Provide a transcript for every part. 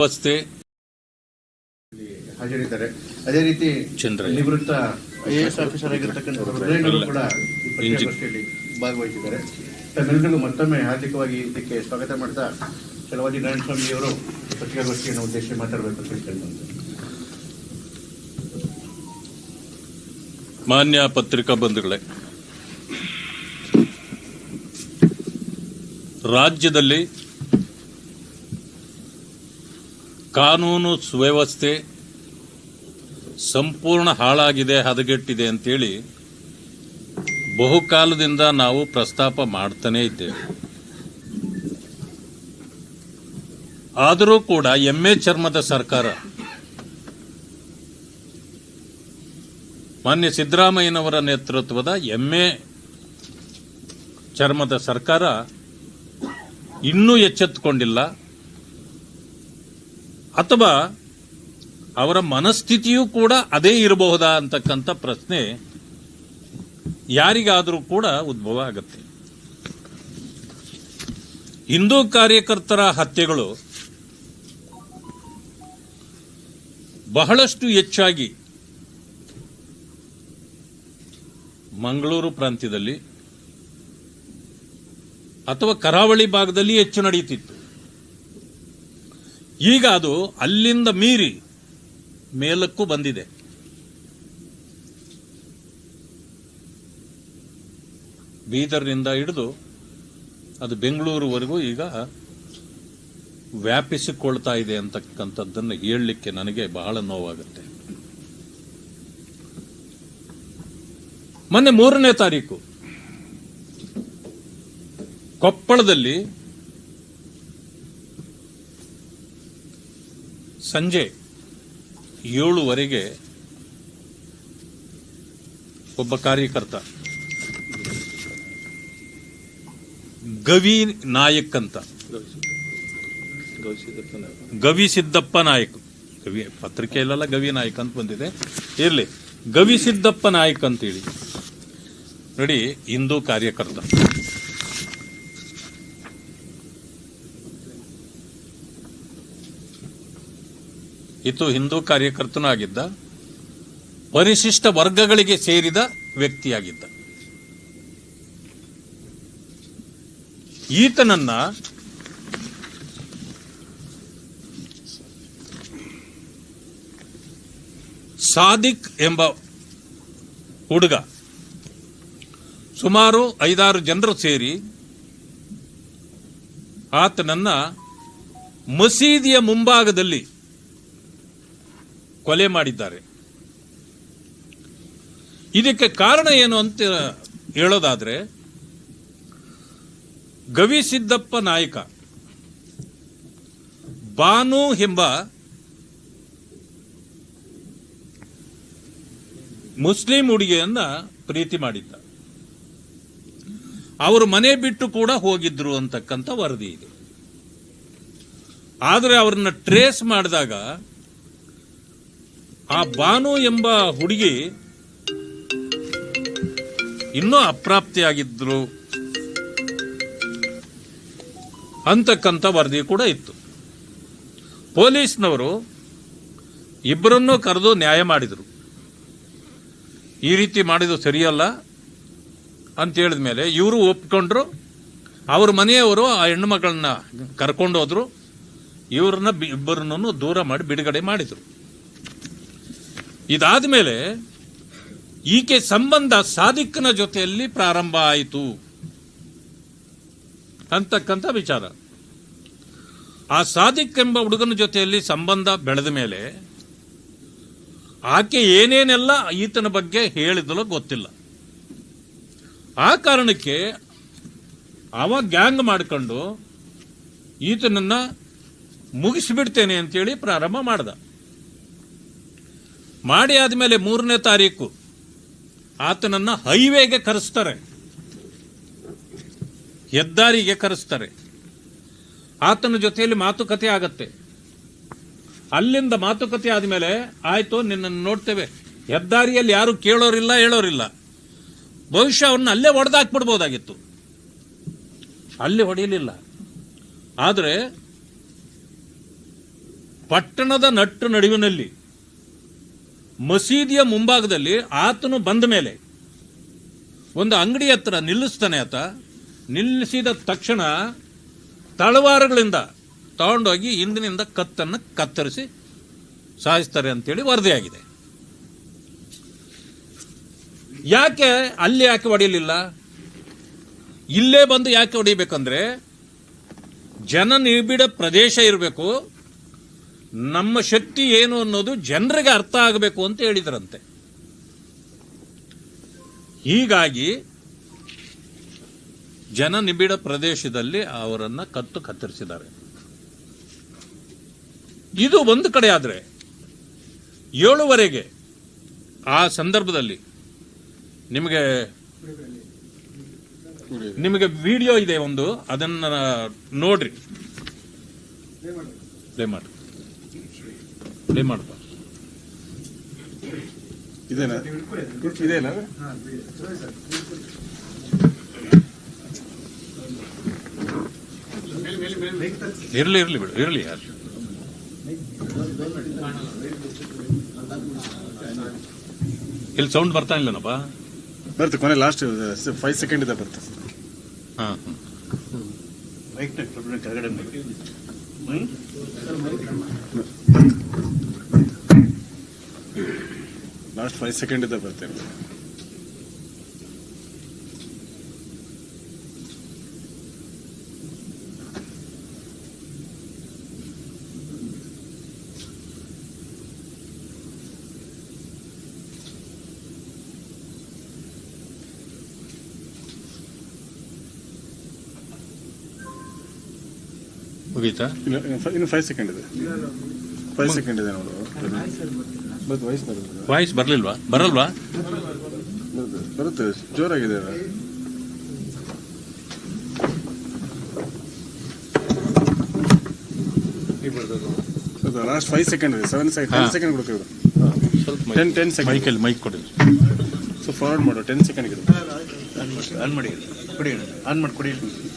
ವ್ಯವಸ್ಥೆ ಹಾಜರಿದ್ದಾರೆ. ಅದೇ ರೀತಿ ಚಂದ್ರ. ನಿವೃತ್ತ ಐಎಎಸ್ ಆಫೀಸರ್ ಆಗಿರ್ತಕ್ಕಂಥ ಕೂಡ ಈ ಭಾಗವಹಿಸಿದ್ದಾರೆ. ತಮ್ಮೆಲ್ಲರಿಗೂ ಮತ್ತೊಮ್ಮೆ ಹಾರ್ದಿಕವಾಗಿ ಇದಕ್ಕೆ ಸ್ವಾಗತ ಮಾಡ್ತಾ ಚಲವಾದಿ ಅವರು ಪತ್ರಿಕಾಗೋಷ್ಠಿಯನ್ನು ಉದ್ದೇಶಿಸಿ ಮಾತಾಡಬೇಕು ಅಂತ ಮಾನ್ಯ ಪತ್ರಿಕಾ ಬಂಧುಗಳೇ ರಾಜ್ಯದಲ್ಲಿ ಕಾನೂನು ಸುವ್ಯವಸ್ಥೆ ಸಂಪೂರ್ಣ ಹಾಳಾಗಿದೆ, ಹದಗೆಟ್ಟಿದೆ ಅಂತೇಳಿ ಬಹುಕಾಲದಿಂದ ನಾವು ಪ್ರಸ್ತಾಪ ಮಾಡ್ತಾನೇ ಇದ್ದೇವೆ. ಆದರೂ ಕೂಡ ಎಮ್ಮೆ ಚರ್ಮದ ಸರ್ಕಾರ, ಮಾನ್ಯ ಸಿದ್ದರಾಮಯ್ಯನವರ ನೇತೃತ್ವದ ಎಮ್ಮೆ ಚರ್ಮದ ಸರ್ಕಾರ ಇನ್ನೂ ಎಚ್ಚೆತ್ತುಕೊಂಡಿಲ್ಲ. ಅಥವಾ ಅವರ ಮನಸ್ಥಿತಿಯೂ ಕೂಡ ಅದೇ ಇರಬಹುದಾ ಅಂತಕ್ಕಂಥ ಪ್ರಶ್ನೆ ಯಾರಿಗಾದರೂ ಕೂಡ ಉದ್ಭವ ಆಗುತ್ತೆ. ಹಿಂದೂ ಕಾರ್ಯಕರ್ತರ ಹತ್ಯೆಗಳು ಬಹಳಷ್ಟು ಹೆಚ್ಚಾಗಿ ಮಂಗಳೂರು ಪ್ರಾಂತ್ಯದಲ್ಲಿ ಅಥವಾ ಕರಾವಳಿ ಭಾಗದಲ್ಲಿ ಹೆಚ್ಚು ನಡೆಯುತ್ತಿತ್ತು. ಈಗ ಅದು ಅಲ್ಲಿಂದ ಮೀರಿ ಮೇಲಕ್ಕೂ ಬಂದಿದೆ. ಬೀದರ್ನಿಂದ ಹಿಡಿದು ಅದು ಬೆಂಗಳೂರುವರೆಗೂ ಈಗ ವ್ಯಾಪಿಸಿಕೊಳ್ತಾ ಇದೆ ಅಂತಕ್ಕಂಥದ್ದನ್ನು ಹೇಳಲಿಕ್ಕೆ ನನಗೆ ಬಹಳ ನೋವಾಗುತ್ತೆ. ಮೊನ್ನೆ ಮೂರನೇ ತಾರೀಕು ಕೊಪ್ಪಳದಲ್ಲಿ ಸಂಜೆ ಏಳುವರೆಗೆ ಒಬ್ಬ ಕಾರ್ಯಕರ್ತ, ಗವಿ ನಾಯಕ್ ಅಂತ. ಗವಿ ಸಿದ್ದಪ್ಪ ನಾಯಕ್. ಗವಿ ಪತ್ರಿಕೆಯಲ್ಲೆಲ್ಲ ಗವಿ ನಾಯಕ್ ಅಂತ ಬಂದಿದೆ. ಇರಲಿ, ಗವಿ ಸಿದ್ದಪ್ಪ ನಾಯಕ್ ಅಂತೇಳಿ. ನೋಡಿ, ಹಿಂದೂ ಕಾರ್ಯಕರ್ತ. ಇತ್ತು ಹಿಂದೂ ಕಾರ್ಯಕರ್ತನೂ ಆಗಿದ್ದ ಪರಿಶಿಷ್ಟ ವರ್ಗಗಳಿಗೆ ಸೇರಿದ ವ್ಯಕ್ತಿಯಾಗಿದ್ದ. ಈತನನ್ನ ಸಾದಿಕ್ ಎಂಬ ಹುಡುಗ ಸುಮಾರು ಐದಾರು ಜನರು ಸೇರಿ ಆತನನ್ನ ಮಸೀದಿಯ ಮುಂಭಾಗದಲ್ಲಿ ಕೊಲೆ ಮಾಡಿದ್ದಾರೆ. ಇದಕ್ಕೆ ಕಾರಣ ಏನು ಅಂತ ಹೇಳೋದಾದ್ರೆ ಗವಿಸಿದ್ದಪ್ಪ ನಾಯಕ, ಬಾನು ಎಂಬ ಮುಸ್ಲಿಂ ಹುಡುಗಿಯನ್ನ ಪ್ರೀತಿ ಮಾಡಿದ್ದ. ಅವರು ಮನೆ ಬಿಟ್ಟು ಕೂಡ ಹೋಗಿದ್ರು ಅಂತಕ್ಕಂಥ ವರದಿ ಇದೆ. ಆದರೆ ಅವ್ರನ್ನ ಟ್ರೇಸ್ ಮಾಡಿದಾಗ ಆ ಬಾನು ಎಂಬ ಹುಡುಗಿ ಇನ್ನೂ ಅಪ್ರಾಪ್ತಿಯಾಗಿದ್ರು ಅಂತಕ್ಕಂಥ ವರದಿ ಕೂಡ ಇತ್ತು. ಪೊಲೀಸ್ನವರು ಇಬ್ಬರನ್ನೂ ಕರೆದು ನ್ಯಾಯ ಮಾಡಿದರು. ಈ ರೀತಿ ಮಾಡಿದ್ದು ಸರಿಯಲ್ಲ ಅಂತ ಹೇಳಿದ ಮೇಲೆ ಇವರು ಒಪ್ಕೊಂಡ್ರು. ಅವ್ರ ಮನೆಯವರು ಆ ಹೆಣ್ಣು ಮಕ್ಕಳನ್ನ ಕರ್ಕೊಂಡು ಹೋದ್ರು. ಇವ್ರನ್ನ ಇಬ್ಬರನ್ನೂ ದೂರ ಮಾಡಿ ಬಿಡುಗಡೆ ಮಾಡಿದರು. ಇದಾದ ಮೇಲೆ ಈಕೆ ಸಂಬಂಧ ಸಾಧಿಕ್ನ ಜೊತೆಯಲ್ಲಿ ಪ್ರಾರಂಭ ಆಯಿತು. ಅಂತಕ್ಕಂಥ ವಿಚಾರ. ಆ ಸಾಧಿಕ್ ಎಂಬ ಹುಡುಗನ ಜೊತೆಯಲ್ಲಿ ಸಂಬಂಧ ಬೆಳೆದ ಮೇಲೆ ಆಕೆ ಏನೇನೆಲ್ಲ ಈತನ ಬಗ್ಗೆ ಹೇಳಿದಲೋ ಗೊತ್ತಿಲ್ಲ. ಆ ಕಾರಣಕ್ಕೆ ಅವ ಗ್ಯಾಂಗ್ ಮಾಡ್ಕೊಂಡು ಈತನನ್ನು ಮುಗಿಸಿಬಿಡ್ತೇನೆ ಅಂತೇಳಿ ಪ್ರಾರಂಭ ಮಾಡ್ದ. ಮಾಡಿ ಆದಮೇಲೆ ಮೂರನೇ ತಾರೀಕು ಆತನನ್ನ ಹೈವೇಗೆ ಕರೆಸ್ತಾರೆ. ಹೆದ್ದಾರಿಗೆ ಕರೆಸ್ತಾರೆ. ಆತನ ಜೊತೆಯಲ್ಲಿ ಮಾತುಕತೆ ಆಗತ್ತೆ. ಅಲ್ಲಿಂದ ಮಾತುಕತೆ ಆದಮೇಲೆ ಆಯಿತು, ನಿನ್ನನ್ನು ನೋಡ್ತೇವೆ. ಹೆದ್ದಾರಿಯಲ್ಲಿ ಯಾರು ಕೇಳೋರಿಲ್ಲ, ಹೇಳೋರಿಲ್ಲ. ಬಹುಶಃ ಅವ್ರನ್ನ ಅಲ್ಲೇ ಹೊಡೆದಾಕ್ಬಿಡ್ಬೋದಾಗಿತ್ತು ಅಲ್ಲಿ ಹೊಡೆಯಲಿಲ್ಲ ಆದರೆ ಪಟ್ಟಣದ ನಟ್ಟು ನಡುವಿನಲ್ಲಿ ಮಸೀದಿಯ ಮುಂಭಾಗದಲ್ಲಿ ಆತನು ಬಂದ ಮೇಲೆ ಒಂದು ಅಂಗಡಿ ಹತ್ರ ನಿಲ್ಲಿಸ್ತಾನೆ ಆತ. ನಿಲ್ಲಿಸಿದ ತಕ್ಷಣ ತಳವಾರಗಳಿಂದ ತಗೊಂಡೋಗಿ ಹಿಂದಿನಿಂದ ಕತ್ತನ್ನು ಕತ್ತರಿಸಿ ಸಾಯಿಸ್ತಾರೆ ಅಂತೇಳಿ ವರದಿಯಾಗಿದೆ. ಯಾಕೆ ಅಲ್ಲಿ ಯಾಕೆ ಹೊಡೆಯಲಿಲ್ಲ? ಇಲ್ಲೇ ಬಂದು ಯಾಕೆ ಹೊಡಿಬೇಕಂದ್ರೆ ಜನ ನಿಬಿಡ ಪ್ರದೇಶ ಇರಬೇಕು. ನಮ್ಮ ಶಕ್ತಿ ಏನು ಅನ್ನೋದು ಜನರಿಗೆ ಅರ್ಥ ಆಗಬೇಕು ಅಂತ ಹೇಳಿದ್ರಂತೆ. ಹೀಗಾಗಿ ಜನ ನಿಬಿಡ ಪ್ರದೇಶದಲ್ಲಿ ಅವರನ್ನು ಕತ್ತು ಕತ್ತರಿಸಿದ್ದಾರೆ. ಇದು ಒಂದು ಕಡೆ ಆದರೆ ಏಳುವರೆಗೆ ಆ ಸಂದರ್ಭದಲ್ಲಿ ನಿಮಗೆ ನಿಮಗೆ ವಿಡಿಯೋ ಇದೆ ಒಂದು, ಅದನ್ನ ನೋಡ್ರಿ. ಪ್ಲೇ ಮಾಡಿ ಪ್ಲೇ ಮಾಡಪ್ಪ ಇದೇನಾ? ಇದೇನಾ ಇರ್ಲಿ ಇರ್ಲಿ ಬಿಡು ಇರ್ಲಿ ಯಾರು. ಇಲ್ಲಿ ಸೌಂಡ್ ಬರ್ತಾ ಇಲ್ಲನಪ್ಪ? ಬರುತ್ತೆ ಕೊನೆ ಲಾಸ್ಟ್ ಫೈವ್ ಸೆಕೆಂಡ್ ಇದೆ ಬರುತ್ತೆ ಹಾ. ಬೈಕ್ನ ಸ್ವಲ್ಪ ಕೆಳಗಡೆ ಮಾಡಿ. ಹ್ಮ್? ಲಾಸ್ಟ್ ಫೈವ್ ಸೆಕೆಂಡ್ ಇದೆ ಬರ್ತೇನೆ ಮುಗೀತಾ? ಇನ್ನು ಇನ್ನು ಫೈವ್ ಸೆಕೆಂಡ್ ಇದೆ. ಫೈವ್ ಸೆಕೆಂಡ್ ಇದೆ ನೋಡು. ವಾಯ್ಸ್ ಬರಲಿಲ್ವಾ? ಬರಲ್ವಾ? ಬರುತ್ತೆ ಜೋರಾಗಿದೆ ಲಾಸ್ಟ್ ಫೈವ್ ಸೆಕೆಂಡ್ ಇದೆ. Seven second ten. ಸೆಕೆಂಡ್ ಕೊಡ್ತೀವಿ ಸ್ವಲ್ಪ ಟೆನ್ ಟೆನ್ ಸೆಕೆಂಡ್ ಮೈಕಲ್ಲಿ ಮೈಕ್ ಕೊಡಿ. ಸೊ ಫಾರ್ವರ್ಡ್ ಮಾಡು. ಟೆನ್ ಸೆಕೆಂಡ್ ಇಡು. ಆನ್ ಮಾಡಿ ಕೊಡಿ ಆನ್ ಮಾಡಿ ಕೊಡಿ.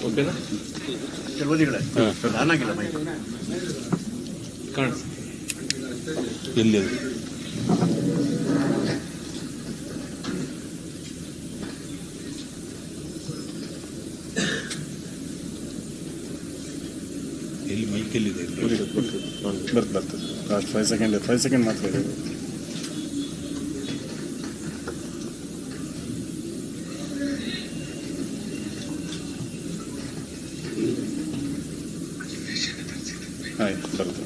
ಓಕೆನಾ ಕೆಲವೊಂದಿಗಳೇ. ಆನ್ ಆಗಿಲ್ಲ ಮೈಕ್ ಕಾಣ. ಎಲ್ಲಿ? ಎಲ್ಲಿ ಮೈಕ್ ಎಲ್ಲಿದೆ? ಬರ್ತು ಬರ್ತದೆ last five second five second ಮಾತ್ರ ಇದೆ ಆಯ್ತು ಬರುತ್ತೆ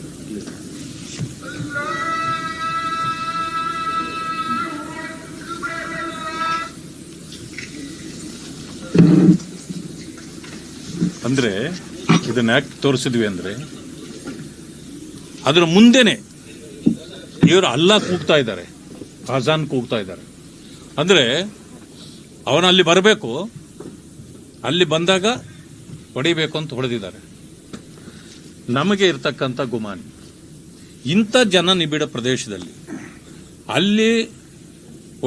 ಅಂದ್ರೆ ಇದನ್ನ ಯಾಕೆ ತೋರಿಸಿದ್ವಿ ಅಂದರೆ, ಅದರ ಮುಂದೆನೆ ಇವರು ಅಲ್ಲ ಕೂಗ್ತಾ ಇದ್ದಾರೆ ಅಜಾನ್ ಕೂಗ್ತಾ ಇದ್ದಾರೆ. ಅಂದ್ರೆ ಅವನು ಅಲ್ಲಿ ಬರಬೇಕು, ಅಲ್ಲಿ ಬಂದಾಗ ಹೊಡಿಬೇಕು ಅಂತ ಹೊಡೆದಿದ್ದಾರೆ. ನಮಗೆ ಇರತಕ್ಕಂಥ ಗುಮಾನಿ, ಇಂಥ ಜನ ನಿಬಿಡ ಪ್ರದೇಶದಲ್ಲಿ ಅಲ್ಲಿ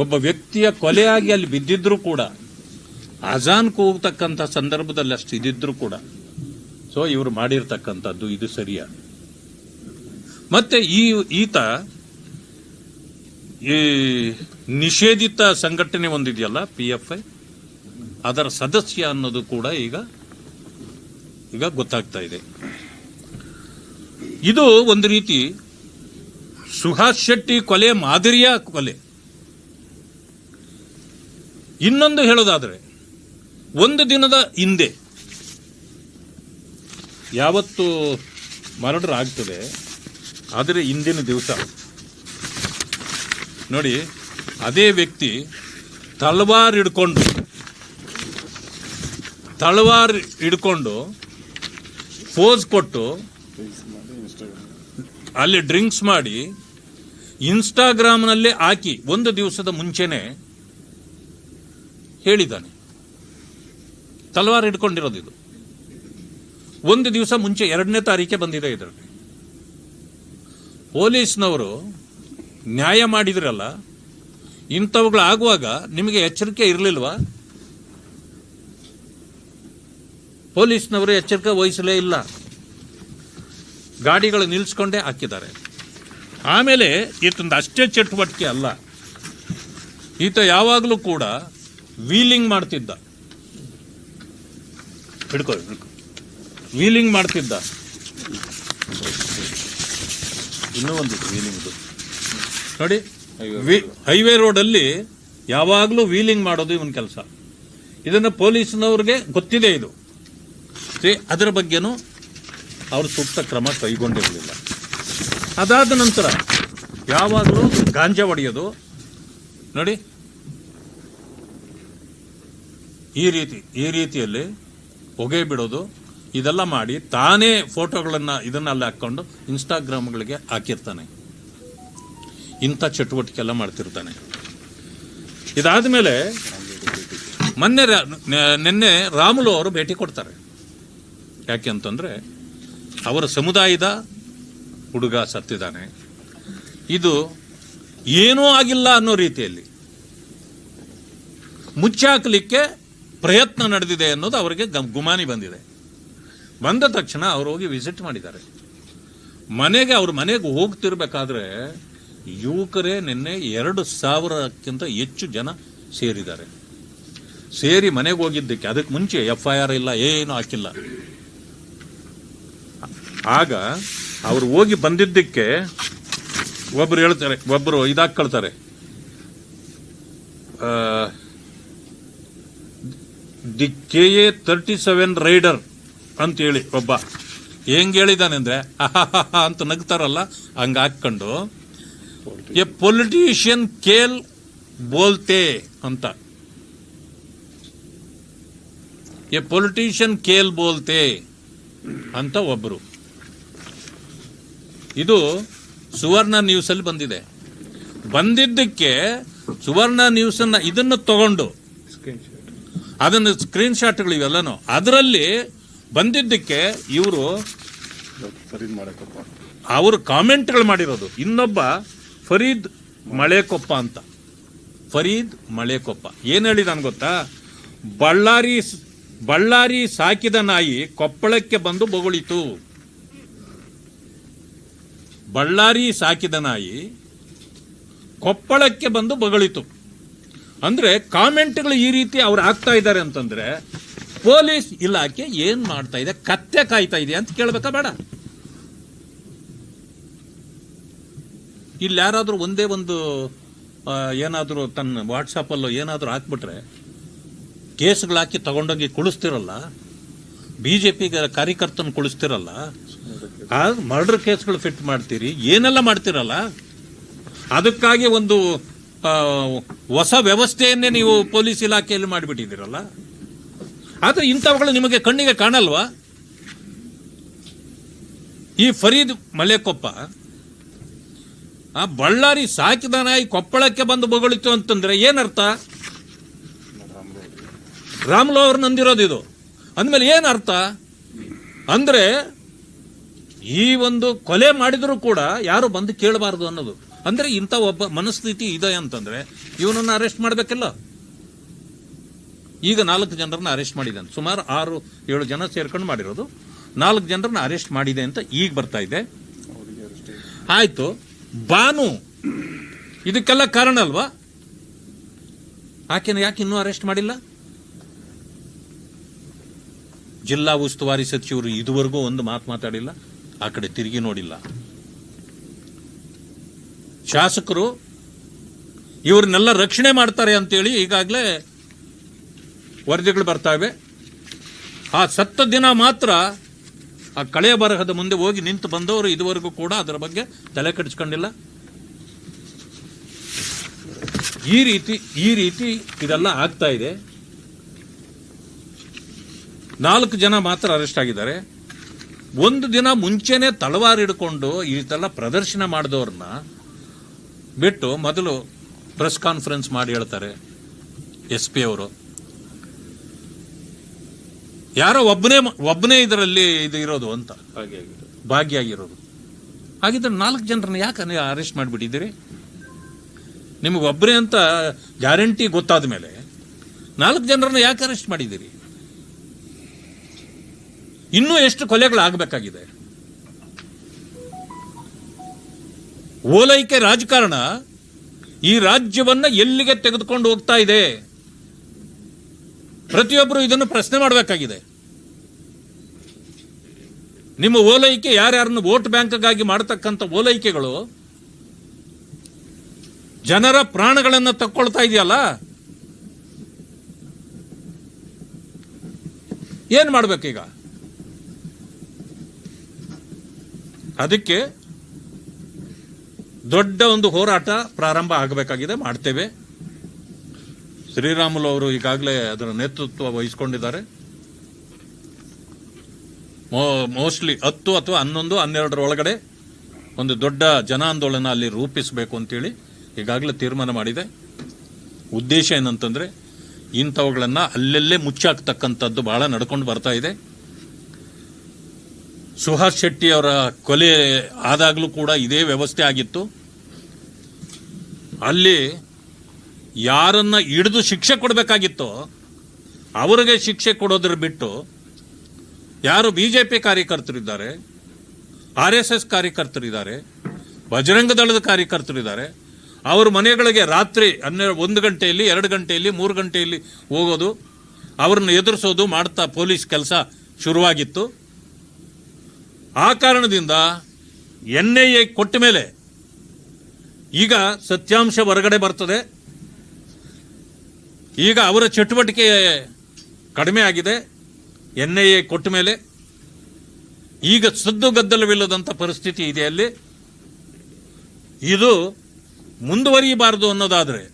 ಒಬ್ಬ ವ್ಯಕ್ತಿಯ ಕೊಲೆಯಾಗಿ ಅಲ್ಲಿ ಬಿದ್ದಿದ್ರೂ ಕೂಡ ಅಜಾನ್ ಕೂಗ್ತಕ್ಕಂಥ ಸಂದರ್ಭದಲ್ಲಿ ಅಷ್ಟು ಇದಿದ್ರು ಕೂಡ ಸೊ ಇವರು ಮಾಡಿರ್ತಕ್ಕಂಥದ್ದು ಇದು ಸರಿಯ? ಮತ್ತೆ ಈ ಈತ ಈ ನಿಷೇಧಿತ ಸಂಘಟನೆ ಒಂದಿದೆಯಲ್ಲ ಪಿ ಎಫ್ ಐ ಅದರ ಸದಸ್ಯ ಅನ್ನೋದು ಕೂಡ ಈಗ ಈಗ ಗೊತ್ತಾಗ್ತಾ ಇದೆ. ಇದು ಒಂದು ರೀತಿ ಸುಹಾಸ್ ಶೆಟ್ಟಿ ಕೊಲೆ, ಮಾದರಿಯ ಕೊಲೆ. ಇನ್ನೊಂದು ಹೇಳೋದಾದರೆ, ಒಂದು ದಿನದ ಹಿಂದೆ ಯಾವತ್ತು ಮರ್ಡರ್ ಆಗ್ತದೆ ಆದರೆ ಇಂದಿನ ದಿವಸ. ನೋಡಿ, ಅದೇ ವ್ಯಕ್ತಿ ತಲವಾರ್ ಹಿಡ್ಕೊಂಡು, ತಳವಾರ್ ಹಿಡ್ಕೊಂಡು ಫೋಸ್ ಕೊಟ್ಟು ಅಲ್ಲಿ ಡ್ರಿಂಕ್ಸ್ ಮಾಡಿ ಇನ್ಸ್ಟಾಗ್ರಾಮ್ನಲ್ಲೇ ಹಾಕಿ ಒಂದು ದಿವಸದ ಮುಂಚೆನೆ ಹೇಳಿದ್ದಾನೆ. ತಲವಾರು ಹಿಡ್ಕೊಂಡಿರೋದು ಇದು ಒಂದು ದಿವಸ ಮುಂಚೆ ಎರಡನೇ ತಾರೀಕೆ ಬಂದಿದೆ ಇದರಲ್ಲಿ. ಪೊಲೀಸ್ನವರು ನ್ಯಾಯ ಮಾಡಿದ್ರಲ್ಲ ಇಂಥವುಗಳಾಗುವಾಗ ನಿಮಗೆ ಎಚ್ಚರಿಕೆ ಇರಲಿಲ್ವಾ? ಪೊಲೀಸ್ನವರು ಎಚ್ಚರಿಕೆ ವಹಿಸಲೇ ಇಲ್ಲ. ಗಾಡಿಗಳು ನಿಲ್ಲಿಸ್ಕೊಂಡೇ ಹಾಕಿದ್ದಾರೆ. ಆಮೇಲೆ ಈತಂದು ಅಷ್ಟೇ ಚಟುವಟಿಕೆ ಅಲ್ಲ. ಈತ ಯಾವಾಗಲೂ ಕೂಡ ವೀಲಿಂಗ್ ಮಾಡ್ತಿದ್ದ. ಹಿಡ್ಕೊಳ್ಳಿ ಹಿಡ್ಕೊ. ವೀಲಿಂಗ್ ಮಾಡ್ತಿದ್ದ. ಇನ್ನೂ ಒಂದು ವೀಲಿಂಗ್ದು ನೋಡಿ ಹೈವೇ ರೋಡಲ್ಲಿ ಯಾವಾಗಲೂ ವೀಲಿಂಗ್ ಮಾಡೋದು ಇವನ್ ಕೆಲಸ. ಇದನ್ನು ಪೊಲೀಸ್ನವ್ರಿಗೆ ಗೊತ್ತಿದೆ ಇದು. ಅದರ ಬಗ್ಗೆನೂ ಅವರು ಸೂಕ್ತ ಕ್ರಮ ಕೈಗೊಂಡಿರಲಿಲ್ಲ. ಅದಾದ ನಂತರ ಯಾವಾಗಲೂ ಗಾಂಜಾ ಹೊಡೆಯೋದು. ನೋಡಿ. ಈ ರೀತಿ ಈ ರೀತಿಯಲ್ಲಿ ಹೊಗೆ ಬಿಡೋದು. ಇದೆಲ್ಲ ಮಾಡಿ ತಾನೇ ಫೋಟೋಗಳನ್ನು ಇದನ್ನೆಲ್ಲ ಹಾಕ್ಕೊಂಡು ಇನ್ಸ್ಟಾಗ್ರಾಮ್ಗಳಿಗೆ ಹಾಕಿರ್ತಾನೆ. ಇಂಥ ಚಟುವಟಿಕೆ ಎಲ್ಲ ಮಾಡ್ತಿರ್ತಾನೆ ಇದಾದ ಮೇಲೆ ಮೊನ್ನೆ ನಿನ್ನೆ ರಾಮುಲು ಅವರು ಭೇಟಿ ಕೊಡ್ತಾರೆ. ಯಾಕೆ ಅಂತಂದರೆ ಅವರ ಸಮುದಾಯದ ಹುಡುಗ ಸತ್ತಿದ್ದಾನೆ. ಇದು ಏನೂ ಆಗಿಲ್ಲ ಅನ್ನೋ ರೀತಿಯಲ್ಲಿ ಮುಚ್ಚಾಕಲಿಕ್ಕೆ ಪ್ರಯತ್ನ ನಡೆದಿದೆ ಅನ್ನೋದು ಅವರಿಗೆ ಗಮ್- ಗುಮಾನಿ ಬಂದಿದೆ. ಬಂದ ತಕ್ಷಣ ಅವ್ರು ಹೋಗಿ ವಿಸಿಟ್ ಮಾಡಿದ್ದಾರೆ. ಮನೆಗೆ ಅವ್ರ ಮನೆಗೆ ಹೋಗ್ತಿರ್ಬೇಕಾದ್ರೆ ಯುವಕರೇ ನಿನ್ನೆ ಎರಡು ಸಾವಿರಕ್ಕಿಂತ ಹೆಚ್ಚು ಜನ ಸೇರಿದ್ದಾರೆ. ಸೇರಿ ಮನೆಗೆ ಹೋಗಿದ್ದಕ್ಕೆ ಅದಕ್ಕೆ ಮುಂಚೆ ಎಫ್ ಐ ಆರ್ ಇಲ್ಲ, ಏನು ಹಾಕಿಲ್ಲ. ಆಗ ಅವ್ರು ಹೋಗಿ ಬಂದಿದ್ದಕ್ಕೆ ಒಬ್ರು ಹೇಳ್ತಾರೆ, ಒಬ್ರು ಇದಾಕೊಳ್ತಾರೆ the K A thirty seven rider ಅಂತೇಳಿ ಒಬ್ಬ. ಹೆಂಗ್ ಹೇಳಿದಾನೆ ಅಂದ್ರೆ ಅಹಹಹ ಅಂತ ನಗ್ತಾರಲ್ಲ, ಹಂಗೆ ಹಾಕ್ಕೊಂಡು, ಎ ಪೊಲಿಟಿಷಿಯನ್ ಕೇಲ್ ಬೋಲ್ತೆ ಅಂತ. ಎ ಪೊಲಿಟಿಷಿಯನ್ ಕೇಲ್ ಬೋಲ್ತೆ ಅಂತ ಒಬ್ಬರು ಇದು ಸುವರ್ಣ ನ್ಯೂಸ್ ಅಲ್ಲಿ ಬಂದಿದೆ. ಬಂದಿದ್ದಕ್ಕೆ ಸುವರ್ಣ ನ್ಯೂಸ್ ಅನ್ನ ಇದನ್ನು ತಗೊಂಡು, ಅದನ್ನು ಸ್ಕ್ರೀನ್ಶಾಟ್ಗಳು ಇವೆಲ್ಲನೂ. ಅದರಲ್ಲಿ ಬಂದಿದ್ದಕ್ಕೆ ಇವರು ಅವರು ಕಾಮೆಂಟ್ಗಳು ಮಾಡಿರೋದು. ಇನ್ನೊಬ್ಬ ಫರೀದ್ ಮಳೆಕೊಪ್ಪ ಅಂತ. ಫರೀದ್ ಮಳೆಕೊಪ್ಪ. ಏನು ಹೇಳಿದಾನ್ ಗೊತ್ತಾ? ಬಳ್ಳಾರಿ ಬಳ್ಳಾರಿ ಸಾಕಿದ ನಾಯಿ ಕೊಪ್ಪಳಕ್ಕೆ ಬಂದು ಬೊಗಳಿತು. ಬಳ್ಳಾರಿ ಸಾಕಿದ ನಾಯಿ ಕೊಪ್ಪಳಕ್ಕೆ ಬಂದು ಬೊಗಳಿತು. ಅಂದರೆ ಕಾಮೆಂಟ್ಗಳು ಈ ರೀತಿ ಅವ್ರು ಆಗ್ತಾ ಇದ್ದಾರೆ ಅಂತಂದ್ರೆ ಪೊಲೀಸ್ ಇಲಾಖೆ ಏನು ಮಾಡ್ತಾ ಇದೆ? ಕತ್ತೆ ಕಾಯ್ತಾ ಇದೆ ಅಂತ ಕೇಳಬೇಕಾ ಬೇಡ. ಇಲ್ಲಿ ಯಾರಾದರೂ ಒಂದೇ ಒಂದು ಏನಾದರೂ ತನ್ನ ವಾಟ್ಸಪ್ ಏನಾದರೂ ಹಾಕ್ಬಿಟ್ರೆ ಕೇಸ್ಗಳು ಹಾಕಿ ತಗೊಂಡೋಗಿ ಕುಳಿಸ್ತಿರಲ್ಲ ಬಿಜೆಪಿ ಕಾರ್ಯಕರ್ತನ ಕುಳಿಸ್ತಿರಲ್ಲ ಮರ್ಡರ್ ಕೇಸ್ಗಳು ಫಿಟ್ ಮಾಡ್ತೀರಿ, ಏನೆಲ್ಲ ಮಾಡ್ತಿರಲ್ಲ? ಅದಕ್ಕಾಗಿ ಒಂದು ಹೊಸ ವ್ಯವಸ್ಥೆಯನ್ನೇ ನೀವು ಪೊಲೀಸ್ ಇಲಾಖೆಯಲ್ಲಿ ಮಾಡಿಬಿಟ್ಟಿದ್ದೀರಲ್ಲ? ಆದ್ರೆ ಇಂಥವುಗಳು ನಿಮಗೆ ಕಣ್ಣಿಗೆ ಕಾಣಲ್ವಾ? ಈ ಫರೀದ್ ಮಲೆಕೊಪ್ಪ ಆ ಬಳ್ಳಾರಿ ಸಾಕಿದ ನಾಯಿ ಕೊಪ್ಪಳಕ್ಕೆ ಬಂದು ಬೊಗಳಿತು ಅಂತಂದ್ರೆ ಏನರ್ಥ? ರಾಮ್ಲೋ ಅವ್ರು ನಂದಿರೋದು ಇದು ಅಂದಮೇಲೆ ಏನು ಅರ್ಥ ಅಂದ್ರೆ ಈ ಒಂದು ಕೊಲೆ ಮಾಡಿದರೂ ಕೂಡ ಯಾರು ಬಂದು ಕೇಳಬಾರದು ಅನ್ನೋದು. ಅಂದ್ರೆ ಇಂಥ ಒಬ್ಬ ಮನಸ್ಥಿತಿ ಇದೆ ಅಂತಂದ್ರೆ ಇವನನ್ನು ಅರೆಸ್ಟ್ ಮಾಡ್ಬೇಕಲ್ಲ? ಈಗ ನಾಲ್ಕು ಜನರನ್ನ ಅರೆಸ್ಟ್ ಮಾಡಿದ್ದಾನೆ ಸುಮಾರು ಆರು, ಏಳು ಜನ ಸೇರ್ಕೊಂಡು ಮಾಡಿರೋದು. ನಾಲ್ಕು ಜನರನ್ನ ಅರೆಸ್ಟ್ ಮಾಡಿದೆ ಅಂತ ಈಗ ಬರ್ತಾ ಇದೆ. ಆಯ್ತು. ಬಾನು, ಇದಕ್ಕೆಲ್ಲ ಕಾರಣ ಅಲ್ವಾ? ಆಕೆನ ಯಾಕೆ ಇನ್ನೂ ಅರೆಸ್ಟ್ ಮಾಡಿಲ್ಲ? ಜಿಲ್ಲಾ ಉಸ್ತುವಾರಿ ಸಚಿವರು ಇದುವರೆಗೂ ಒಂದು ಮಾತು ಮಾತಾಡಿಲ್ಲ, ಆ ಕಡೆ ತಿರುಗಿ ನೋಡಿಲ್ಲ. ಶಾಸಕರು, ಇವ್ರನ್ನೆಲ್ಲ ರಕ್ಷಣೆ ಮಾಡ್ತಾರೆ ಅಂತೇಳಿ ಈಗಾಗಲೇ ವರದಿಗಳು ಬರ್ತಾವೆ ಆ ಸತ್ತ ದಿನ ಮಾತ್ರ ಆ ಕಳೆಯ ಬರಹದ ಮುಂದೆ ಹೋಗಿ ನಿಂತು ಬಂದವರು ಇದುವರೆಗೂ ಕೂಡ ಅದರ ಬಗ್ಗೆ ತಲೆ ಕೆಡಿಸ್ಕೊಂಡಿಲ್ಲ. ಈ ರೀತಿ ಈ ರೀತಿ ಇದೆಲ್ಲ ಆಗ್ತಾ ಇದೆ. ನಾಲ್ಕು ಜನ ಮಾತ್ರ ಅರೆಸ್ಟ್ ಆಗಿದ್ದಾರೆ. ಒಂದು ದಿನ ಮುಂಚೆನೆ ತಳವಾರ ಹಿಡ್ಕೊಂಡು ಇದೆಲ್ಲ ಪ್ರದರ್ಶನ ಮಾಡಿದವ್ರನ್ನ ಬಿಟ್ಟು ಮೊದಲು ಪ್ರೆಸ್ ಕಾನ್ಫರೆನ್ಸ್ ಮಾಡಿ ಹೇಳ್ತಾರೆ ಎಸ್ ಪಿ ಅವರು. ಯಾರೋ ಒಬ್ಬನೇ ಒಬ್ಬನೇ ಇದರಲ್ಲಿ ಇದು ಇರೋದು ಅಂತ. ಭಾಗಿಯಾಗಿರೋದು. ಹಾಗಿದ್ರೆ ನಾಲ್ಕು ಜನರನ್ನ ಯಾಕೆ ಅರೆಸ್ಟ್ ಮಾಡಿಬಿಟ್ಟಿದ್ದೀರಿ? ನಿಮಗೆ ಒಬ್ಬರೇ ಅಂತ ಗ್ಯಾರಂಟಿ ಗೊತ್ತಾದ ಮೇಲೆ ನಾಲ್ಕು ಜನರನ್ನ ಯಾಕೆ ಅರೆಸ್ಟ್ ಮಾಡಿದ್ದೀರಿ? ಇನ್ನೂ ಎಷ್ಟು ಕೊಲೆಗಳು ಆಗಬೇಕಾಗಿದೆ ಓಲೈಕೆ ರಾಜಕಾರಣ ಈ ರಾಜ್ಯವನ್ನು ಎಲ್ಲಿಗೆ ತೆಗೆದುಕೊಂಡು ಹೋಗ್ತಾ ಇದೆ? ಪ್ರತಿಯೊಬ್ಬರು ಇದನ್ನು ಪ್ರಶ್ನೆ ಮಾಡಬೇಕಾಗಿದೆ. ನಿಮ್ಮ ಓಲೈಕೆ ಯಾರ್ಯಾರನ್ನು ವೋಟ್ ಬ್ಯಾಂಕ್ಗಾಗಿ ಮಾಡತಕ್ಕಂಥ ಓಲೈಕೆಗಳು? ಜನರ ಪ್ರಾಣಗಳನ್ನು ತಕ್ಕೊಳ್ತಾ ಇದೆಯಲ್ಲ? ಏನ್ ಮಾಡ್ಬೇಕೀಗ? ಅದಕ್ಕೆ ದೊಡ್ಡ ಒಂದು ಹೋರಾಟ ಪ್ರಾರಂಭ ಆಗಬೇಕಾಗಿದೆ, ಮಾಡ್ತೇವೆ. ಶ್ರೀರಾಮುಲು ಅವರು ಈಗಾಗಲೇ ಅದರ ನೇತೃತ್ವ ವಹಿಸಿಕೊಂಡಿದ್ದಾರೆ. ಮೋಸ್ಟ್ಲಿ ಹತ್ತು ಅಥವಾ ಹನ್ನೊಂದು, ಹನ್ನೆರಡರ ಒಳಗಡೆ ಒಂದು ದೊಡ್ಡ ಜನಾಂದೋಲನ ಅಲ್ಲಿ ರೂಪಿಸಬೇಕು ಅಂತೇಳಿ ಈಗಾಗಲೇ ತೀರ್ಮಾನ ಮಾಡಿದೆ. ಉದ್ದೇಶ ಏನಂತಂದರೆ ಇಂಥವುಗಳನ್ನು ಅಲ್ಲೆಲ್ಲೇ ಮುಚ್ಚಾಕ್ತಕ್ಕಂಥದ್ದು ಬಹಳ ನಡ್ಕೊಂಡು ಬರ್ತಾ ಇದೆ. ಸುಹಾಸ್ ಶೆಟ್ಟಿ ಅವರ ಕೊಲೆ ಆದಾಗಲೂ ಕೂಡ ಇದೇ ವ್ಯವಸ್ಥೆ ಆಗಿತ್ತು. ಅಲ್ಲಿ ಯಾರನ್ನ ಹಿಡಿದು ಶಿಕ್ಷೆ ಕೊಡಬೇಕಾಗಿತ್ತೋ ಅವರಿಗೆ ಶಿಕ್ಷೆ ಕೊಡೋದ್ರ ಬಿಟ್ಟು ಯಾರು ಬಿ ಜೆ ಪಿ ಕಾರ್ಯಕರ್ತರಿದ್ದಾರೆ, ಆರ್ ಎಸ್ ಎಸ್ ಕಾರ್ಯಕರ್ತರಿದ್ದಾರೆ, ಬಜರಂಗ ದಳದ ಕಾರ್ಯಕರ್ತರಿದ್ದಾರೆ, ಅವ್ರ ಮನೆಗಳಿಗೆ ರಾತ್ರಿ ಹನ್ನೆರಡು ಒಂದು ಗಂಟೆಯಲ್ಲಿ, ಎರಡು ಗಂಟೆಯಲ್ಲಿ, ಮೂರು ಗಂಟೆಯಲ್ಲಿ ಹೋಗೋದು, ಅವ್ರನ್ನ ಎದುರಿಸೋದು ಮಾಡ್ತಾ ಪೊಲೀಸ್ ಕೆಲಸ ಶುರುವಾಗಿತ್ತು. ಆ ಕಾರಣದಿಂದ ಎನ್ ಐ ಎ ಕೊಟ್ಟ ಮೇಲೆ ಈಗ ಸತ್ಯಾಂಶ ಹೊರಗಡೆ ಬರ್ತದೆ. ಈಗ ಅವರ ಚಟುವಟಿಕೆ ಕಡಿಮೆ ಆಗಿದೆ. ಎನ್ ಐ ಎ ಕೊಟ್ಟ ಮೇಲೆ ಈಗ ಸದ್ದು ಗದ್ದಲವಿಲ್ಲದಂಥ ಪರಿಸ್ಥಿತಿ ಇದೆ ಅಲ್ಲಿ. ಇದು ಮುಂದುವರಿಯಬಾರದು ಅನ್ನೋದಾದರೆ,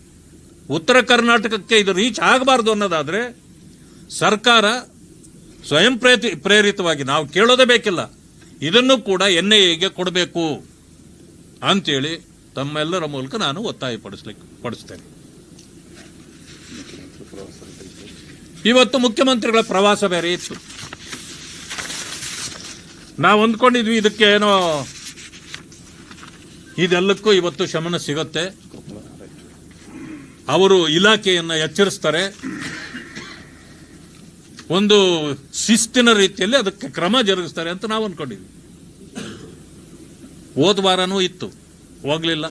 ಉತ್ತರ ಕರ್ನಾಟಕಕ್ಕೆ ಇದು ರೀಚ್ ಆಗಬಾರ್ದು ಅನ್ನೋದಾದರೆ, ಸರ್ಕಾರ ಸ್ವಯಂ ಪ್ರೇತಿ, ಪ್ರೇರಿತವಾಗಿ, ನಾವು ಕೇಳೋದೇ ಬೇಕಿಲ್ಲ, ಇದನ್ನು ಕೂಡ ಎನ್ ಐ ಎಗೆ ಕೊಡಬೇಕು ಅಂತೇಳಿ ತಮ್ಮೆಲ್ಲರ ಮೂಲಕ ನಾನು ಒತ್ತಾಯ ಪಡಿಸ್ಲಿಕ್ಕೆ ಪಡಿಸ್ತೇನೆ. ಇವತ್ತು ಮುಖ್ಯಮಂತ್ರಿಗಳ ಪ್ರವಾಸ ಬೇರೆ ಇತ್ತು. ನಾವು ಅಂದ್ಕೊಂಡಿದ್ವಿ ಇದಕ್ಕೆ ಏನೋ ಇದೆಲ್ಲಕ್ಕೂ ಇವತ್ತು ಶಮನ ಸಿಗುತ್ತೆ. ಅವರು ಇಲಾಖೆಯನ್ನು ಎಚ್ಚರಿಸ್ತಾರೆ. ಒಂದು ಶಿಸ್ತಿನ ರೀತಿಯಲ್ಲಿ ಅದಕ್ಕೆ ಕ್ರಮ ಜರುಗಿಸ್ತಾರೆ ಅಂತ ನಾವು ಅಂದ್ಕೊಂಡಿದ್ವಿ. ಹೋದ ವಾರನೂ ಇತ್ತು. ಹೋಗ್ಲಿಲ್ಲ.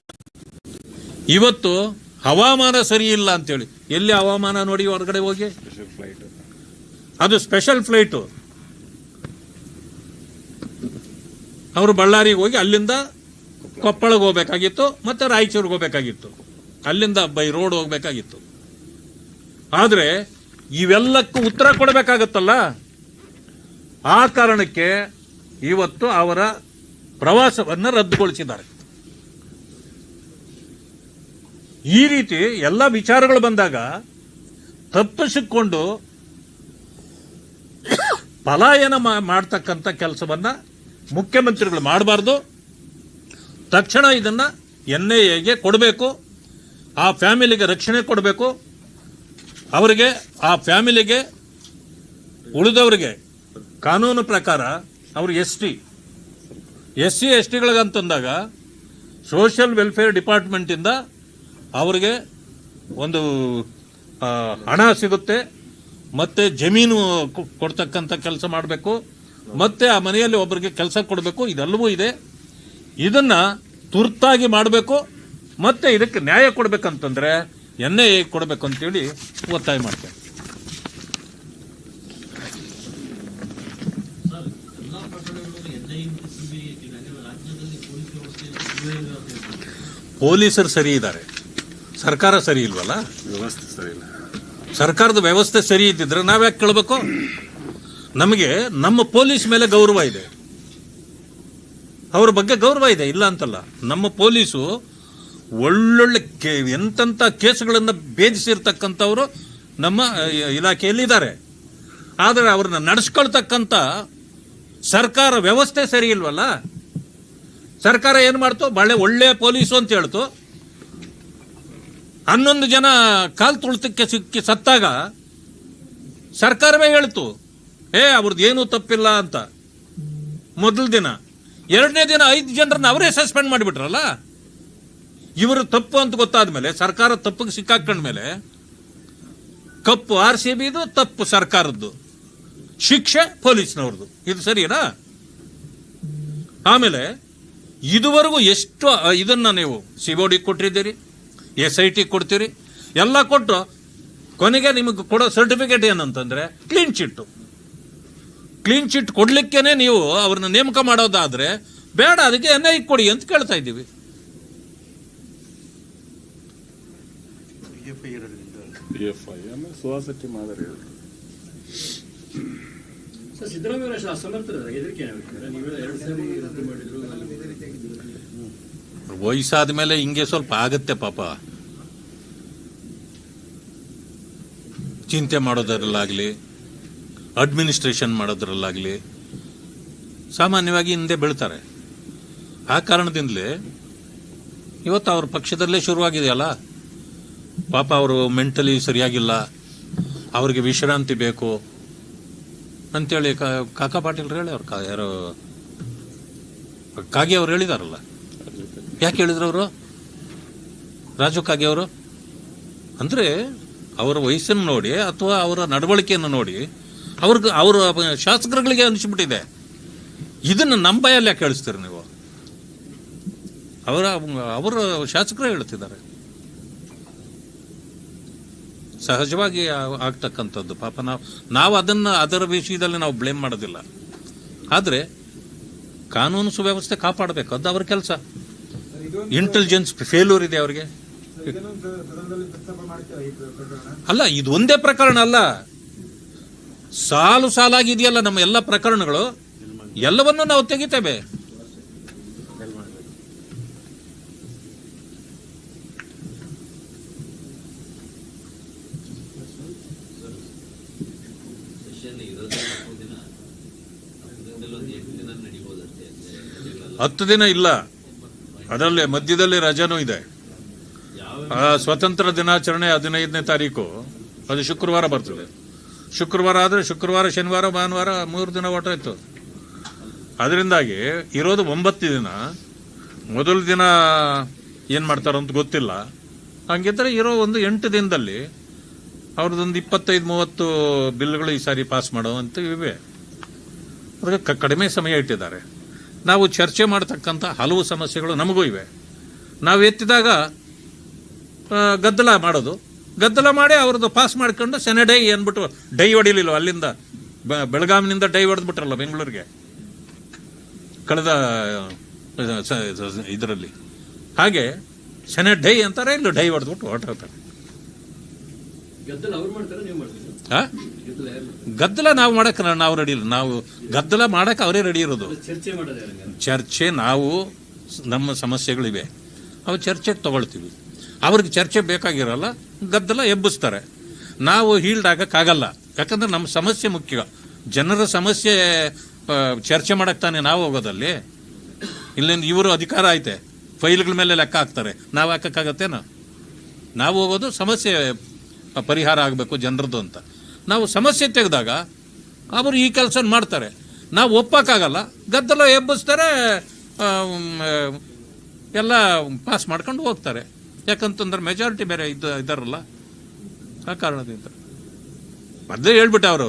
ಇವತ್ತು ಹವಾಮಾನ ಸರಿ ಇಲ್ಲ ಅಂತೇಳಿ. ಎಲ್ಲಿ ಹವಾಮಾನ ನೋಡಿ ಹೊರಗಡೆ ಹೋಗಿ? ಅದು ಸ್ಪೆಷಲ್ ಫ್ಲೈಟು ಅವರು ಬಳ್ಳಾರಿಗೆ ಹೋಗಿ ಅಲ್ಲಿಂದ ಕೊಪ್ಪಳಗೆ ಹೋಗ್ಬೇಕಾಗಿತ್ತು ಮತ್ತು ರಾಯಚೂರಿಗೆ ಹೋಗ್ಬೇಕಾಗಿತ್ತು. ಅಲ್ಲಿಂದ ಬೈ ರೋಡ್ ಹೋಗ್ಬೇಕಾಗಿತ್ತು. ಆದರೆ ಇವೆಲ್ಲಕ್ಕೂ ಉತ್ತರ ಕೊಡಬೇಕಾಗತ್ತಲ್ಲ? ಆ ಕಾರಣಕ್ಕೆ ಇವತ್ತು ಅವರ ಪ್ರವಾಸವನ್ನು ರದ್ದುಗೊಳಿಸಿದ್ದಾರೆ. ಈ ರೀತಿ ಎಲ್ಲ ವಿಚಾರಗಳು ಬಂದಾಗ ತಪ್ಪಿಸಿಕೊಂಡು ಪಲಾಯನ ಮಾಡ್ತಕ್ಕಂಥ ಕೆಲಸವನ್ನು ಮುಖ್ಯಮಂತ್ರಿಗಳು ಮಾಡಬಾರ್ದು. ತಕ್ಷಣ ಇದನ್ನು ಎನ್ ಐ ಎಗೆ ಕೊಡಬೇಕು. ಆ ಫ್ಯಾಮಿಲಿಗೆ ರಕ್ಷಣೆ ಕೊಡಬೇಕು. ಅವರಿಗೆ, ಆ ಫ್ಯಾಮಿಲಿಗೆ, ಉಳಿದವರಿಗೆ ಕಾನೂನು ಪ್ರಕಾರ ಅವರು S T. S C, S ಟಿಗಳಿಗಂತಂದಾಗ social welfare ಡಿಪಾರ್ಟ್ಮೆಂಟಿಂದ ಅವರಿಗೆ ಒಂದು ಹಣ ಸಿಗುತ್ತೆ ಮತ್ತೆ ಜಮೀನು ಕೊಡ್ತಕ್ಕಂಥ ಕೆಲಸ ಮಾಡಬೇಕು ಮತ್ತೆ ಆ ಮನೆಯಲ್ಲಿ ಒಬ್ಬರಿಗೆ ಕೆಲಸ ಕೊಡಬೇಕು ಇದೆಲ್ಲವೂ ಇದೆ. ಇದನ್ನ ತುರ್ತಾಗಿ ಮಾಡಬೇಕು ಮತ್ತೆ ಇದಕ್ಕೆ ನ್ಯಾಯ ಕೊಡಬೇಕಂತಂದ್ರೆ ಎನ್ ಐ ಕೊಡಬೇಕು ಅಂತೇಳಿ ಒತ್ತಾಯ ಮಾಡ್ತೇನೆ. ಪೊಲೀಸರು ಸರಿ ಇದ್ದಾರೆ. ಸರ್ಕಾರ ಸರಿ ಇಲ್ವಲ್ಲ? ವ್ಯವಸ್ಥೆ ಸರಿ ಇಲ್ಲ. ಸರ್ಕಾರದ ವ್ಯವಸ್ಥೆ ಸರಿ ಇದ್ದಿದ್ರೆ ನಾವ್ಯಾಕೆ ಕೇಳಬೇಕು? ನಮಗೆ ನಮ್ಮ ಪೊಲೀಸ್ ಮೇಲೆ ಗೌರವ ಇದೆ. ಅವ್ರ ಬಗ್ಗೆ ಗೌರವ ಇದೆ ಇಲ್ಲ ಅಂತಲ್ಲ. ನಮ್ಮ ಪೊಲೀಸು ಒಳ್ಳೊಳ್ಳೆ ಕೇ ಎಂತೆಂಥ ಕೇಸುಗಳನ್ನು ಭೇದಿಸಿರ್ತಕ್ಕಂಥವ್ರು ನಮ್ಮ ಇಲಾಖೆಯಲ್ಲಿದ್ದಾರೆ. ಇಲಾಖೆಯಲ್ಲಿ ಇದ್ದಾರೆ ಆದರೆ ಅವ್ರನ್ನ ನಡೆಸ್ಕೊಳ್ತಕ್ಕಂಥ ಸರ್ಕಾರ ವ್ಯವಸ್ಥೆ ಸರಿ ಇಲ್ವಲ್ಲ? ಸರ್ಕಾರ ಏನು ಮಾಡ್ತು? ಭಾಳ ಒಳ್ಳೆಯ ಪೊಲೀಸು ಅಂತ ಹೇಳ್ತು. ಹನ್ನೊಂದು ಜನ ಕಾಲ್ ತುಳಿತಕ್ಕೆ ಸಿಕ್ಕಿ ಸತ್ತಾಗ ಸರ್ಕಾರವೇ ಹೇಳ್ತು ಏ ಅವ್ರದ್ದು ಏನೂ ತಪ್ಪಿಲ್ಲ ಅಂತ. ಮೊದಲ ದಿನ. ಎರಡನೇ ದಿನ ಐದು ಜನರನ್ನ ಅವರೇ ಸಸ್ಪೆಂಡ್ ಮಾಡಿಬಿಟ್ರಲ್ಲ? ಇವರು ತಪ್ಪು ಅಂತ ಗೊತ್ತಾದ ಮೇಲೆ ಸರ್ಕಾರ ತಪ್ಪಿಗೆ ಸಿಕ್ಕಾಕೊಂಡ್ಮೇಲೆ ಕಪ್ಪು ಆರ್ ಸಿ ಬಿದು, ತಪ್ಪು ಸರ್ಕಾರದ್ದು. ಶಿಕ್ಷೆ ಪೊಲೀಸ್ನವ್ರದ್ದು. ಇದು ಸರಿನಾ? ಆಮೇಲೆ ಇದುವರೆಗೂ ಎಷ್ಟು, ಇದನ್ನ ನೀವು ಸಿ ಒ ಡಿ ಕೊಟ್ಟಿದ್ದೀರಿ? ಎಸ್ ಐ ಟಿ ಕೊಡ್ತೀರಿ? ಎಲ್ಲ ಕೊಟ್ಟು ಕೊನೆಗೆ ನಿಮಗೆ ಕೊಡೋ ಸರ್ಟಿಫಿಕೇಟ್ ಏನಂತಂದರೆ ಕ್ಲೀನ್ ಚಿಟ್ಟು ಕ್ಲೀನ್ ಚಿಟ್ ಕೊಡಲಿಕ್ಕೇ ನೀವು ಅವ್ರನ್ನ ನೇಮಕ ಮಾಡೋದಾದರೆ ಬೇಡ ಅದಕ್ಕೆ ಎನ್ ಐ ಕೊಡಿ ಅಂತ ಕೇಳ್ತಾ ಇದ್ದೀವಿ. ವಯಸ್ಸಾದ ಮೇಲೆ ಹಿಂಗೆ ಸ್ವಲ್ಪ ಆಗತ್ತೆ ಪಾಪ. ಚಿಂತೆ ಮಾಡೋದ್ರಲ್ಲಾಗಲಿ ಅಡ್ಮಿನಿಸ್ಟ್ರೇಷನ್ ಮಾಡೋದ್ರಲ್ಲಾಗಲಿ, ಸಾಮಾನ್ಯವಾಗಿ ಹಿಂದೆ ಬೀಳ್ತಾರೆ. ಆ ಕಾರಣದಿಂದಲೇ ಇವತ್ತು ಅವ್ರ ಪಕ್ಷದಲ್ಲೇ ಶುರುವಾಗಿದೆಯಲ್ಲ ಪಾಪ ಅವರು ಮೆಂಟಲಿ ಸರಿಯಾಗಿಲ್ಲ, ಅವ್ರಿಗೆ ವಿಶ್ರಾಂತಿ ಬೇಕು. ಅಂತೇಳಿ ಕಾಕಾ ಪಾಟೀಲ್ ಹೇಳಿ ಅವ್ರು ಕಾ ಯಾರೋ ಕಾಗೆ ಅವ್ರು ಹೇಳಿದಾರಲ್ಲ? ಯಾಕೆ ಹೇಳಿದ್ರು ಅವರು? ರಾಜು ಕಾಗೆ ಅವರು? ಅಂದರೆ ಅವರ ವಯಸ್ಸನ್ನು ನೋಡಿ ಅಥವಾ ಅವರ ನಡವಳಿಕೆಯನ್ನು ನೋಡಿ ಅವ್ರಿಗೆ ಅವರ ಶಾಸಕರುಗಳಿಗೆ ಅನಿಸ್ಬಿಟ್ಟಿದೆ. ಇದನ್ನು ನಮ್ಮ ಬಾಯಲ್ಲಿ ಯಾಕೆ ಕೇಳಿಸ್ತೀರಿ ನೀವು? ಅವರ ಅವರ ಶಾಸಕರೇ ಹೇಳ್ತಿದ್ದಾರೆ. ಸಹಜವಾಗಿ ಆಗ್ತಕ್ಕಂಥದ್ದು ಪಾಪ ನಾವು ನಾವು ಅದನ್ನು ಅದರ ವಿಷಯದಲ್ಲಿ ನಾವು ಬ್ಲೇಮ್ ಮಾಡೋದಿಲ್ಲ. ಆದರೆ ಕಾನೂನು ಸುವ್ಯವಸ್ಥೆ ಕಾಪಾಡಬೇಕು, ಅದು ಅವರ ಕೆಲಸ. ಇಂಟೆಲಿಜೆನ್ಸ್ ಫೇಲ್ಯೂರ್ ಇದೆ ಅವರಿಗೆ. ಅಲ್ಲ, ಇದು ಒಂದೇ ಪ್ರಕರಣ ಅಲ್ಲ. ಸಾಲು ಸಾಲಾಗಿದೆಯಲ್ಲ ನಮ್ಮ ಎಲ್ಲ ಪ್ರಕರಣಗಳು. ಎಲ್ಲವನ್ನೂ ನಾವು ತೆಗಿತೇವೆ. ಹತ್ತು ದಿನ ಇಲ್ಲ. ಅದರಲ್ಲಿ ಮಧ್ಯದಲ್ಲಿ ರಜಾನೂ ಇದೆ. ಸ್ವಾತಂತ್ರ್ಯ ದಿನಾಚರಣೆ ಹದಿನೈದನೇ ತಾರೀಕು. ಅದು ಶುಕ್ರವಾರ ಬರ್ತದೆ. ಶುಕ್ರವಾರ ಆದರೆ ಶುಕ್ರವಾರ ಶನಿವಾರ ಭಾನುವಾರ ಮೂರು ದಿನ ಹೊರಟೋಯ್ತು ಅದರಿಂದಾಗಿ ಇರೋದು ಒಂಬತ್ತು ದಿನ. ಮೊದಲ ದಿನ ಏನು ಮಾಡ್ತಾರೋ ಅಂತ ಗೊತ್ತಿಲ್ಲ. ಹಂಗಿದ್ರೆ ಇರೋ ಒಂದು ಎಂಟು ದಿನದಲ್ಲಿ ಅವ್ರದ್ದೊಂದು ಇಪ್ಪತ್ತೈದು ಮೂವತ್ತು ಬಿಲ್ಗಳು ಈ ಸಾರಿ ಪಾಸ್ ಮಾಡುವಂತ ಇವೆ. ಅದಕ್ಕೆ ಕಡಿಮೆ ಸಮಯ ಇಟ್ಟಿದ್ದಾರೆ. ನಾವು ಚರ್ಚೆ ಮಾಡ್ತಕ್ಕಂಥ ಹಲವು ಸಮಸ್ಯೆಗಳು ನಮಗೂ ಇವೆ. ನಾವು ಎತ್ತಿದಾಗ ಗದ್ದಲ ಮಾಡೋದು. ಗದ್ದಲ ಮಾಡಿ ಅವ್ರದ್ದು ಪಾಸ್ ಮಾಡ್ಕೊಂಡು ಸೆನೆ ಡೈ ಅಂದ್ಬಿಟ್ಟು ಡೈ ಹೊಡಿಲಿಲ್ಲ ಅಲ್ಲಿಂದ? ಬೆಳಗಾವಿನಿಂದ ಡೈ ಹೊಡೆದ್ಬಿಟ್ರಲ್ಲ ಬೆಂಗಳೂರಿಗೆ? ಕಳೆದ ಇದರಲ್ಲಿ. ಹಾಗೆ ಸೆನೆ ಡೈ ಅಂತಾರೆ, ಇಲ್ಲ ಡೈ ಹೊಡೆದ್ಬಿಟ್ಟು ಹೊರಟೋಗ್ತಾರೆ. ಗದ್ದಲ ನೀವು ಆ? ಗದ್ದಲ ಮಾಡಕ್ಕೆ ನಾವು ರೆಡಿ ಇಲ್ಲ ನಾವು ಗದ್ದಲ ಮಾಡಕ್ಕೆ ಅವರೇ ರೆಡಿ ಇರೋದು. ಚರ್ಚೆ ಚರ್ಚೆ ನಾವು ನಮ್ಮ ಸಮಸ್ಯೆಗಳಿವೆ. ಅವು ಚರ್ಚೆಗೆ ತಗೊಳ್ತೀವಿ. ಅವ್ರಿಗೆ ಚರ್ಚೆ ಬೇಕಾಗಿರಲ್ಲ ಗದ್ದಲ ಎಬ್ಬಿಸ್ತಾರೆ. ನಾವು ಹೀಲ್ಡ್ ಆಗಕ್ಕಾಗಲ್ಲ. ಯಾಕಂದ್ರೆ ನಮ್ಮ ಸಮಸ್ಯೆ ಮುಖ್ಯ. ಜನರ ಸಮಸ್ಯೆ ಚರ್ಚೆ ಮಾಡಕ್ಕೆ ತಾನೆ ನಾವು ಹೋಗೋದಲ್ಲಿ. ಇಲ್ಲಿಂದ ಇವರು ಅಧಿಕಾರ ಐತೆ. ಫೈಲ್ಗಳ ಮೇಲೆ ಲೆಕ್ಕ ಹಾಕ್ತಾರೆ. ನಾವು ಹಾಕೋಕ್ಕಾಗತ್ತೇನೋ? ನಾವು ಹೋಗೋದು ಸಮಸ್ಯೆ ಪರಿಹಾರ ಆಗಬೇಕು ಜನರದ್ದು ಅಂತ. ನಾವು ಸಮಸ್ಯೆ ತೆಗೆದಾಗ ಅವರು ಈ ಕೆಲಸ ಮಾಡ್ತಾರೆ. ನಾವು ಒಪ್ಪಕ್ಕಾಗಲ್ಲ ಗದ್ದಲ ಎಬ್ಬಿಸ್ತಾರೆ ಎಲ್ಲ ಪಾಸ್ ಮಾಡ್ಕೊಂಡು ಹೋಗ್ತಾರೆ. ಯಾಕಂತಂದ್ರೆ ಮೆಜಾರಿಟಿ ಬೇರೆ ಇದ್ದ, ಇದ್ದಾರಲ್ಲ, ಆ ಕಾರಣದಿಂದ. ಮೊದಲೇ ಅವರು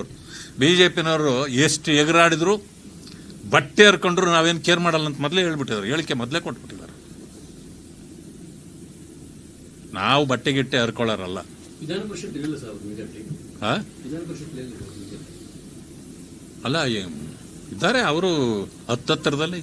ಬಿ ಜೆ ಪಿನವರು ಎಷ್ಟು ಎಗರಾಡಿದ್ರು, ಬಟ್ಟೆ ಹರ್ಕೊಂಡ್ರು ನಾವೇನು ಕೇರ್ ಮಾಡಲ್ಲ ಅಂತ ಮೊದಲೇ ಹೇಳ್ಬಿಟ್ಟಿದ್ದಾರೆ. ಹೇಳಿಕೆ ಮೊದಲೇ ಕೊಟ್ಬಿಟ್ಟಿದ್ದಾರೆ. ನಾವು ಬಟ್ಟೆ ಗಿಟ್ಟೆ ಹರ್ಕೊಳ್ಳೋರಲ್ಲ. ಅಲ್ಲ ಇದ್ದಾರೆ ಅವರು ಹತ್ತತ್ತರದಲ್ಲಿ.